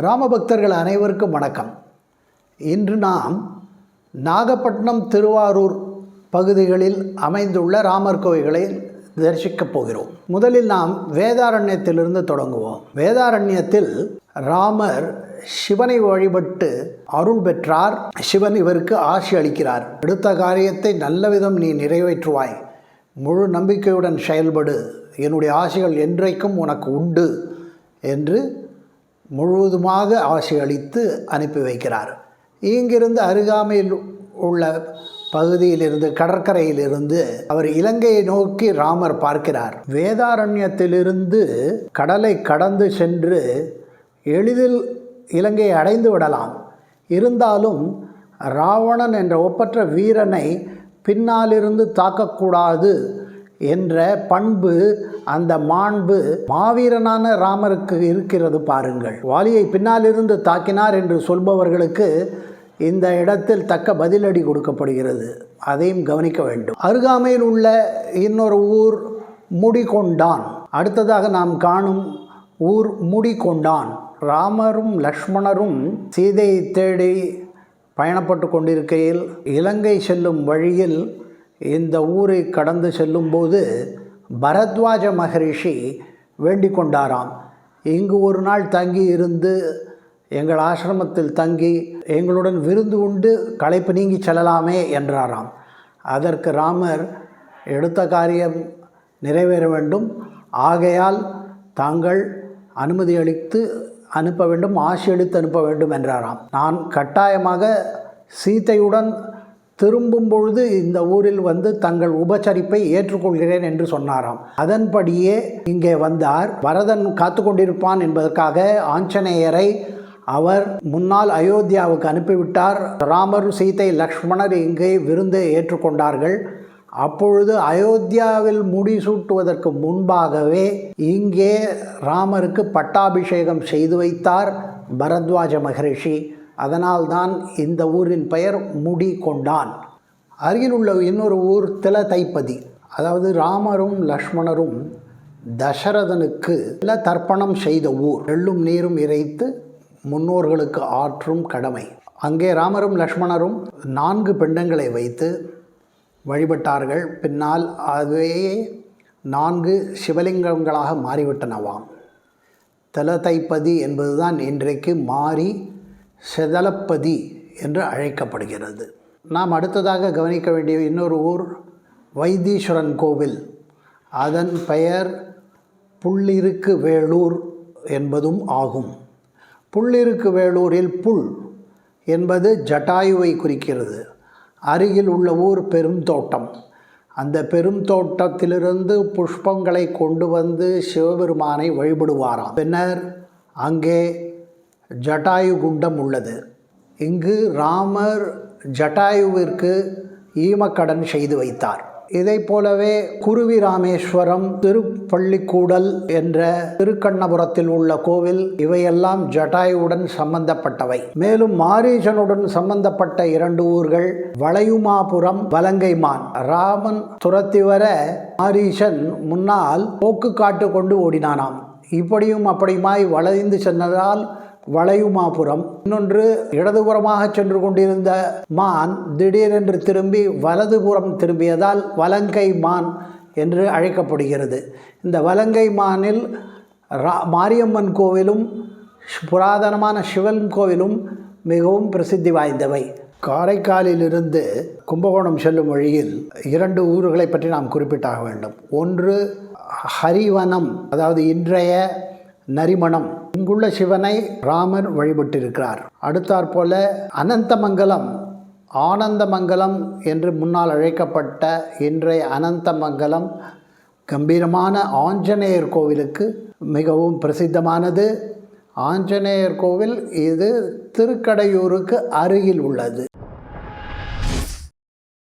ராமபக்தர்கள் அனைவருக்கும் வணக்கம். இன்று நாம் நாகப்பட்டினம் திருவாரூர் பகுதிகளில் அமைந்துள்ள ராமர் கோயில்களை தரிசிக்கப் போகிறோம். முதலில் நாம் வேதாரண்யத்திலிருந்து தொடங்குவோம். வேதாரண்யத்தில் ராமர் சிவனை வழிபட்டு அருள் பெற்றார். சிவன் இவருக்கு ஆசி அளிக்கிறார். எடுத்த காரியத்தை நல்லவிதம் நீ நிறைவேற்றுவாய். முழு நம்பிக்கையுடன் செயல்படு. என்னுடைய ஆசைகள் என்றைக்கும் உனக்கு உண்டு என்று முழுவதுமாக ஆசை அளித்து அனுப்பி வைக்கிறார். இங்கிருந்து அருகாமையில் உள்ள பகுதியிலிருந்து கடற்கரையிலிருந்து அவர் இலங்கையை நோக்கி ராமர் பார்க்கிறார். வேதாரண்யத்திலிருந்து கடலை கடந்து சென்று எளிதில் இலங்கையை அடைந்து விடலாம். இருந்தாலும் ராவணன் என்ற ஒப்பற்ற வீரனை பின்னாலிருந்து தாக்கக்கூடாது. என்ற பண்பு அந்த மாண்பு மாவீரனான ராமருக்கு இருக்கிறது பாருங்கள். வாலியை பின்னாலிருந்து தாக்கினார் என்று சொல்பவர்களுக்கு இந்த இடத்தில் தக்க பதிலடி கொடுக்கப்படுகிறது. அதையும் கவனிக்க வேண்டும். அருகாமையில் உள்ள இன்னொரு ஊர் முடிகொண்டான். அடுத்ததாக நாம் காணும் ஊர் முடிகொண்டான். ராமரும் லக்ஷ்மணரும் சீதையை தேடி பயணப்பட்டு கொண்டிருக்கையில் இலங்கை செல்லும் வழியில் இந்த ஊரை கடந்து செல்லும்போது பரத்வாஜ மகரிஷி வேண்டிக் கொண்டாராம் இங்கு ஒரு நாள் தங்கி இருந்து எங்கள் ஆசிரமத்தில் தங்கி எங்களுடன் விருந்து உண்டு களைப்பு நீங்கி செல்லலாமே என்றாராம். அதற்கு ராமர் எடுத்த காரியம் நிறைவேற வேண்டும். ஆகையால் தாங்கள் அனுமதி அளித்து அனுப்ப வேண்டும் ஆசி அளித்து அனுப்ப வேண்டும் என்றாராம். நான் கட்டாயமாக சீதையுடன் திரும்பும் பொழுது இந்த ஊரில் வந்து தங்கள் உபசரிப்பை ஏற்றுக்கொள்கிறேன் என்று சொன்னாராம். அதன்படியே இங்கே வந்தார். வரதன் காத்து கொண்டிருப்பான் என்பதற்காக ஆஞ்சநேயரை அவர் முன்னால் அயோத்தியாவுக்கு அனுப்பிவிட்டார். ராமர் சீதை லக்ஷ்மணர் இங்கே விருந்தை ஏற்றுக்கொண்டார்கள். அப்பொழுது அயோத்தியாவில் முடிசூட்டுவதற்கு முன்பாகவே இங்கே ராமருக்கு பட்டாபிஷேகம் செய்து வைத்தார் பரத்வாஜ மகரிஷி. அதனால்தான் இந்த ஊரின் பெயர் முடி கொண்டான் அருகில் உள்ள இன்னொரு ஊர் தில தைப்பதி அதாவது ராமரும் லக்ஷ்மணரும் தசரதனுக்கு தில தர்ப்பணம் செய்த ஊர். எள்ளும் நீரும் இறைத்து முன்னோர்களுக்கு ஆற்றும் கடமை. அங்கே ராமரும் லக்ஷ்மணரும் நான்கு பெண்டங்களை வைத்து வழிபட்டார்கள். பின்னால் அதுவே நான்கு சிவலிங்கங்களாக மாறிவிட்டனவாம். தலதைப்பதி என்பதுதான் இன்றைக்கு மாறி செதலப்பதி என்று அழைக்கப்படுகிறது. நாம் அடுத்ததாக கவனிக்க வேண்டிய இன்னொரு ஊர் வைத்தீஸ்வரன் கோவில். அதன் பெயர் புள்ளிருக்கு வேளூர் என்பதும் ஆகும். புள்ளிருக்கு வேளூரில் புல் என்பது ஜட்டாயுவை குறிக்கிறது. அருகில் உள்ள ஊர் பெருந்தோட்டம். அந்த பெருந்தோட்டத்திலிருந்து புஷ்பங்களை கொண்டு வந்து சிவபெருமானை வழிபடுவாராம். பின்னர் அங்கே ஜட்டாயு குண்டம் உள்ளது. இங்கு ராமர் ஜட்டாயுவிற்கு ஈமக்கடன் செய்து வைத்தார். இதை போலவே குருவி ராமேஸ்வரம் திருப்பள்ளிக்கூடல் என்ற திருக்கண்ணபுரத்தில் உள்ள கோவில் இவையெல்லாம் ஜட்டாயுவுடன் சம்பந்தப்பட்டவை. மேலும் மாரீசனுடன் சம்பந்தப்பட்ட இரண்டு ஊர்கள் வளையுமாபுரம் வலங்கைமான். ராமன் துரத்தி வர மாரீசன் முன்னால் போக்கு காட்டு கொண்டு ஓடினானாம். இப்படியும் அப்படியுமாய் வளைந்து சென்றதால் வளையுமாபுரம். இன்னொன்று இடதுபுறமாக சென்று கொண்டிருந்த மான் திடீரென்று திரும்பி வலதுபுறம் திரும்பியதால் வலங்கை மான் என்று அழைக்கப்படுகிறது. இந்த வலங்கை மானில் ரா மாரியம்மன் கோவிலும் புராதனமான சிவன் கோவிலும் மிகவும் பிரசித்தி வாய்ந்தவை. காரைக்காலிலிருந்து கும்பகோணம் செல்லும் வழியில் இரண்டு ஊர்களை பற்றி நாம் குறிப்பிட்டாக வேண்டும். ஒன்று ஹரிவனம் அதாவது இன்றைய நரிமணம். இங்குள்ள சிவனை ராமர் வழிபட்டிருக்கிறார். அடுத்தாற்போல அனந்தமங்கலம் ஆனந்தமங்கலம் என்று முன்னால் அழைக்கப்பட்ட இன்றைய அனந்தமங்கலம் கம்பீரமான ஆஞ்சநேயர் கோவிலுக்கு மிகவும் பிரசித்தமானது. ஆஞ்சநேயர் கோவில் இது திருக்கடையூருக்கு அருகில் உள்ளது.